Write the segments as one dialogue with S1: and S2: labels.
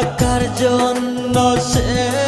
S1: টাকার জন্য সে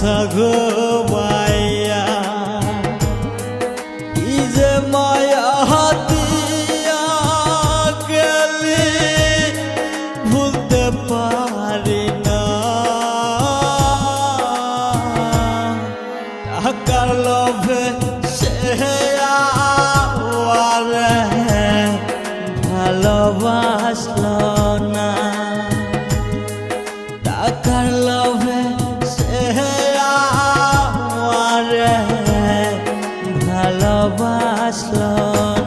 S1: আশা ঘুমাইয়া কি যে মায়া দিয়া গেলি ভুলতে পারি না। টাকার লোভে সে ভালোবাসলো। ভালোবাসলো না